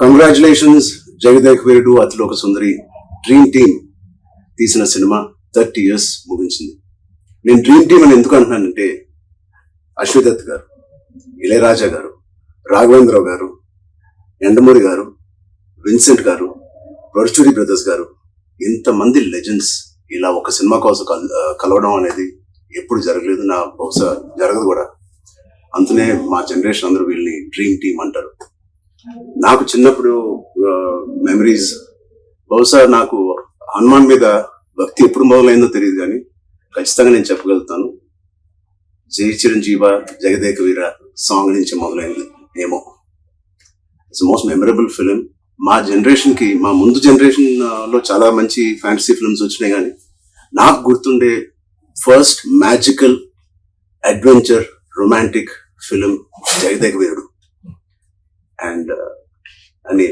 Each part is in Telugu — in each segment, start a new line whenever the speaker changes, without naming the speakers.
Congratulations Jagadeka Veerudu Athiloka Sundari dream team తీసిన సినిమా థర్టీ ఇయర్స్ ముగించింది. నేను డ్రీమ్ టీమ్ అని ఎందుకు అంటున్నానంటే అశ్వదత్ గారు ఇళయరాజా గారు రాఘవేంద్రరావు గారు ఎండమూరి గారు విన్సెంట్ గారు వర్చురి బ్రదర్స్ గారు ఇంతమంది లెజెండ్స్ ఇలా ఒక సినిమా కోసం కల్- కలవడం అనేది ఎప్పుడు జరగలేదు నా బహుశా జరగదు కూడా. అందునే మా జనరేషన్ అందరూ వీళ్ళని డ్రీమ్ టీమ్ అంటారు. నాకు చిన్నప్పుడు మెమరీస్ బహుశా నాకు హనుమాన్ మీద భక్తి ఎప్పుడు మొదలైందో తెలియదు కానీ ఖచ్చితంగా నేను చెప్పగలుగుతాను. జై చిరంజీవ జగదేక వీర సాంగ్ నుంచి మొదలైంది ఏమో. ఇట్స్ మోస్ట్ మెమరబుల్ ఫిలిం మా జనరేషన్కి మా ముందు జనరేషన్లో చాలా మంచి ఫ్యాంటసీ ఫిల్మ్స్ వచ్చినాయి కానీ నాకు గుర్తుండే first magical adventure romantic film Jagadeka Veerudu. And అని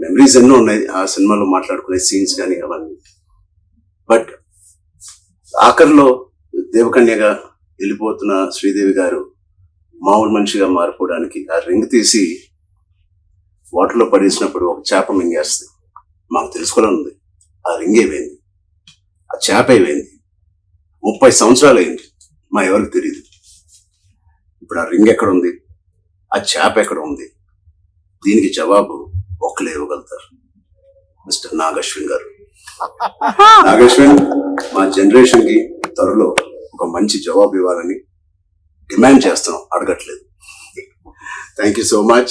మెమరీస్ ఎన్నో ఉన్నాయి ఆ సినిమాలో మాట్లాడుకునే సీన్స్ కానీ అవన్నీ. బట్ ఆఖరిలో దేవకన్యగా వెళ్ళిపోతున్న శ్రీదేవి గారు మామూలు మనిషిగా మారిపోవడానికి ఆ రింగ్ తీసి వాటర్లో పడేసినప్పుడు ఒక చేప మింగేస్తుంది. మాకు తెలుసుకోవాలని ఉంది. ఆ రింగ్ ఏమైంది? ఆ చేప ఏమైంది? ముప్పై సంవత్సరాలు అయింది మా ఎవరికి తెలియదు ఇప్పుడు ఆ రింగ్ ఎక్కడ ఉంది? ఆ చేప ఎక్కడ ఉంది? దీనికి జవాబు ఒక్కలే ఇవ్వగలుగుతారు. మిస్టర్ నాగశ్విన్ గారు. నాగశ్విన్ మా జనరేషన్కి త్వరలో ఒక మంచి జవాబు ఇవ్వాలని డిమాండ్ చేస్తున్నాం. అడగట్లేదు. Thank you so much.